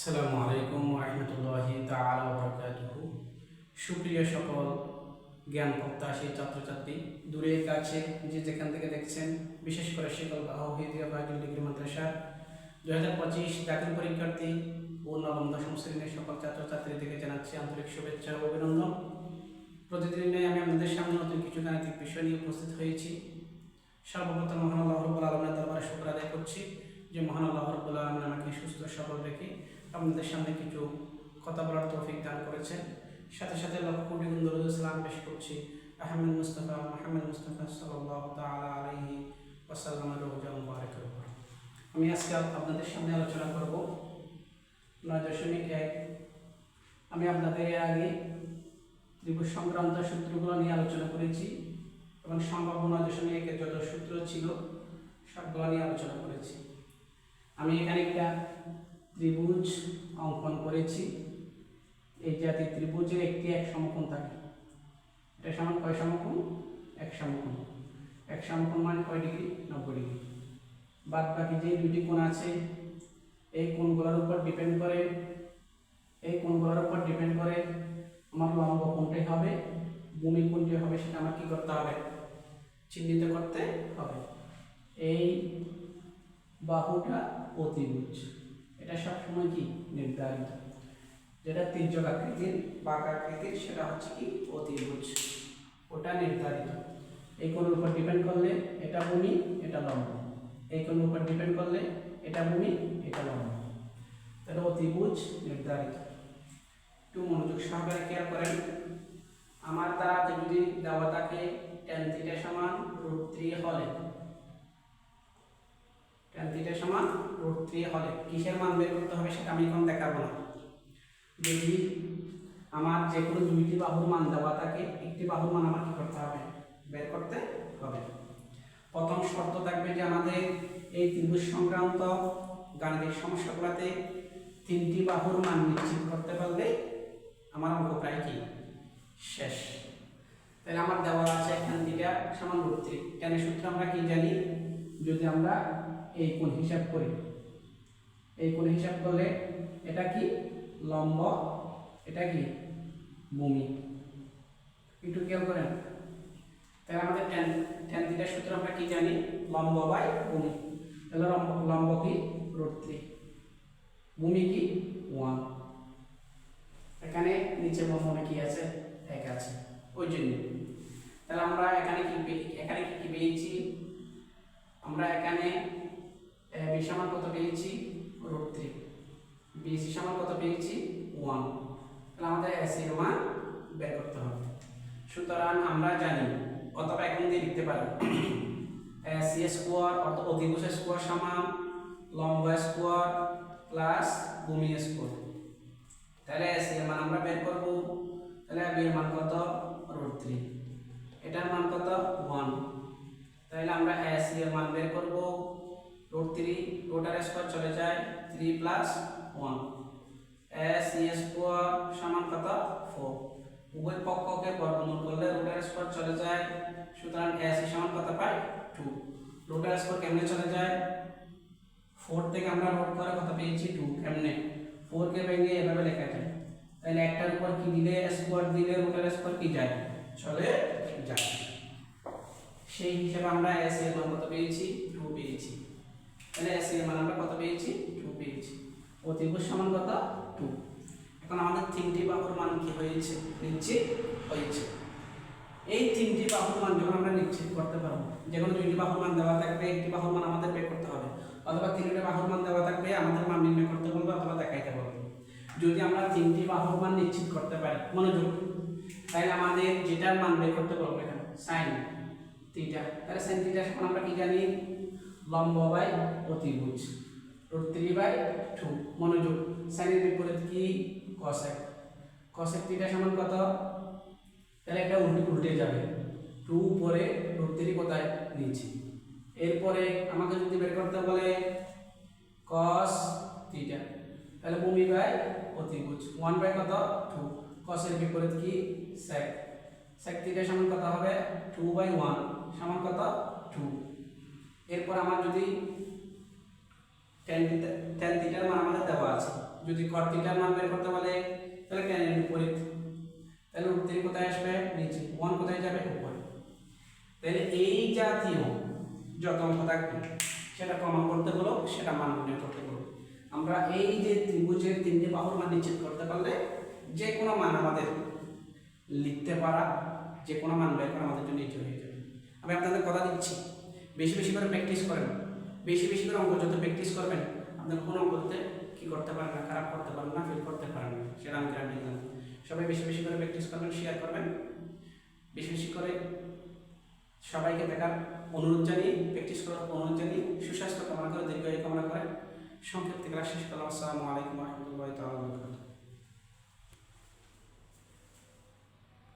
আসসালামু আলাইকুম রহমতুল্লাহি ওয়া সুপ্রিয় সকল জ্ঞান প্রত্যাশী ছাত্রছাত্রী, দূরে কাছে যে যেখান থেকে দেখছেন, বিশেষ করে সকল আহ্বিদিয়া ডিগ্রি মাদ্রাসা দু হাজার পঁচিশ দাখিল পরীক্ষার্থী ও নবম দশম শ্রেণির সকল ছাত্রছাত্রীদেরকে জানাচ্ছি আন্তরিক শুভেচ্ছা ও অভিনন্দন। প্রতিদিনই আমি আপনাদের সামনে নতুন কিছু গাণিতিক বিষয় নিয়ে উপস্থিত হয়েছি। সর্বপ্রথম মহান আলমের দরবারে শুক্র আদায় করছি। যে মহান আল্লাহ রব্বুল আলমিন আমাকে সুস্থ সবল রেখে আপনাদের সামনে কিছু কথা বলার তৌফিক দান করেছেন। সাথে সাথে লক্ষ কোটি গুন্দরুদ ইসলাম পেশ করছি আহমেদ মুস্তফা মাহমুদ মুস্তফা সাল্লাহ তালা আলহি ওয়াসাল্লামের রোজা মুবারকের উপর। আমি আজকে আপনাদের সামনে আলোচনা করব নয় দশমিক এক। আমি আপনাদের এর আগে ত্রিভুজ সংক্রান্ত সূত্রগুলো নিয়ে আলোচনা করেছি এবং সম্ভাব্য নয় দশমিক একের যত সূত্র ছিল সবগুলো নিয়ে আলোচনা করেছি। আমি এখানে একটা ত্রিভুজ অঙ্কন করেছি। এই জাতীয় ত্রিভুজের একটি এক সমকোণ থাকে। এটা সমান কয় সমকোণ? এক সমকোণ। এক সমকোণ মানে কয় ডিগ্রি? নব্বই ডিগ্রি। বাদ বাকি যে দুটি কোণ আছে, এই কোণগুলোর উপর ডিপেন্ড করে, এই কোণগুলোর উপর ডিপেন্ড করে আমার লম্ব কোণটাই হবে, ভূমি কোণটি হবে, সেটা আমার কী করতে হবে? চিহ্নিত করতে হবে। এই বাহুটা অতিভুজ। এটা সবসময় কি? নির্ধারিত। যেটা তির্যক আকৃতির, বাঁক আকৃতির, সেটা হচ্ছে কি? অতিভুজ। ওটা নির্ধারিত। এই কোণের উপর ডিপেন্ড করলে এটা ভূমি, এটা লম্ব। এই কোণের উপর ডিপেন্ড করলে এটা ভূমি, এটা লম্ব। তাহলে অতিভুজ নির্ধারিত। একটু মনোযোগ সহকারে খেয়াল করেন। আমার দ্বারা যদি দেওয়া থাকে টেন থিটা সমান রুট থ্রি হলে টেন থিটা সমান রুট থ্রি হলে কিসের মান বের করতে হবে সেটা আমি এখন দেখাবো না। যদি আমার যে কোনো দুইটি বাহুর মান দেওয়া থাকে, একটি বাহুর মান আমার কি করতে হবে? বের করতে হবে। প্রথম শর্ত থাকবে যে আমাদের এই ত্রিভুজ সংক্রান্ত গাণিতিক সমস্যাগুলোতে তিনটি বাহুর মান নিশ্চিত করতে পারলে আমার অঙ্ক প্রায় কি? শেষ। তাহলে আমার দেওয়া আছে এখান থেকে সমান রুট থ্রি সূত্র আমরা কি জানি? যদি আমরা এই কোণ হিসাব করি। এই কোণ হিসাব করলে এটা কি? লম্ব। এটা কি? ভূমি। একটু খেয়াল করেন। তাহলে আমাদের টেন টেন থিটার সূত্র আমরা কি জানি? লম্ব বাই ভূমি। তাহলে লম্ব লম্ব কি? রুট থ্রি ভূমি কি? ওয়ান এখানে নিচে ভূমি কি আছে? এক আছে। ওই জন্য। তাহলে আমরা এখানে কি এখানে কি কি পেয়েছি? আমরা এখানে বি সমান কত পেয়েছি? Root three. বিসি সমান কত পেয়েছি? ওয়ান। তাহলে আমাদের এর মান বের করতে হবে। সুতরাং আমরা জানি, অথবা এখন দিয়ে লিখতে পারি এস স্কোয়ার অর্থাৎ অধিভুজ স্কোয়ার সমান লম্ব স্কোয়ার প্লাস ভূমি স্কোয়ার তাহলে এস এর মান আমরা বের করব। তাহলে বি এর মান কত? Root three. এটার মান কত? ওয়ান। তাহলে আমরা এস এর মান বের করব। রুটার স্কোয়ার চলে যায় three plus one S square সমান কত? ফোর উভয় পক্ষকে বর্গমূল করলে রুটার স্কোয়ার চলে যায়, সুতরাং এস সমান কত পাই? টু রুটার স্কোয়ার কেমনে চলে যায়? ফোর থেকে আমরা রোড করে কত পেয়েছি? টু কেমনে? ফোরকে ভেঙে এভাবে লেখা যায়। তাহলে একটার উপর কি দিলে? স্কোয়ার দিলে রুটার স্কোয়ার কি যায়? চলে যায়। সেই হিসেবে আমরা এস এর মান কত পেয়েছি? টু পেয়েছি। তাহলে এস এর মান আমরা কত পেয়েছি? টু পেয়েছি। অতিভুজ সমান কত? টু এখন আমাদের তিনটি বাহুর মান কি হয়েছে? নিশ্চিত হয়েছে। এই তিনটি বাহুর মান যখন আমরা নিশ্চিত করতে পারব যে কোনো দুইটি বাহুর মান দেওয়া থাকবে, একটি বাহুর মান আমাদের বের করতে হবে। অথবা তিনটি বাহুর মান দেওয়া থাকবে, আমাদের মান নির্ণয় করতে বলবে অথবা দেখাইতে বলবে। যদি আমরা তিনটি বাহুর মান নিশ্চিত করতে পারি, মনোযোগ। তাহলে আমাদের যেটার মান বের করতে বলবে এখানে সাইন থিটা তাহলে সাইন থিটা এখন আমরা কি জানি? লম্ব বাই অতিভুজ। Root three by two. মনোযোগ। সাইনের বিপরীত কি? কসেক কসেক থিটা সমান কত? তাহলে একটা উল্টে উল্টে যাবে। টু উপরে রুট থ্রি কোথায়? নিচে। এরপরে আমাকে যদি বের করতে বলে কস থিটা তাহলে ভূমি বাই অতিভুজ। ওয়ান বাই কত? টু কসের বিপরীত কি? সেক সেক থিটা সমান কত হবে? টু বাই ওয়ান সমান কত? টু এরপর আমার যদি টেন থিটার মান আমাদের দেওয়া আছে। যদি কট থিটার মান বের করতে বলে, তাহলে টেন এর বিপরীত। তাহলে থ্রি কোথায় আসবে? নিচে। ওয়ান কোথায় যাবে? উপরে। তাহলে এই জাতীয় যত অঙ্ক থাকবে, সেটা প্রমাণ করতে বলো, সেটা মান নির্ণয় করতে বলো। আমরা এই যে ত্রিভুজের তিনটে বাহুর মান নিশ্চিত করতে পারলে, যে কোনো মান আমাদের লিখতে পারা, যে কোনো মান বের করা আমাদের জন্য ইজি হয়ে যাবে। আমি আপনাদের কথা দিচ্ছি। বেশি বেশি করে প্র্যাকটিস করেন। বেশি বেশি করে অঙ্ক যত প্র্যাকটিস করবেন, আপনার কোনো অঙ্কতে কি করতে পারেন না, খারাপ করতে পারেন না ফেল করতে পারেন না, সেটা আমি গ্যারান্টি দিলাম। সবাই বেশি বেশি করে প্র্যাকটিস করবেন শেয়ার করবেন। বেশি বেশি করে সবাইকে দেখার অনুরোধ জানিয়ে প্র্যাকটিস করার অনুরোধ জানিয়ে, সুস্বাস্থ্য কামনা করে, দীর্ঘায়ু কামনা করে সংক্ষেপ থেকে শেষ করলাম। আসসালামু আলাইকুম রহমতুল্লাহ তাআলা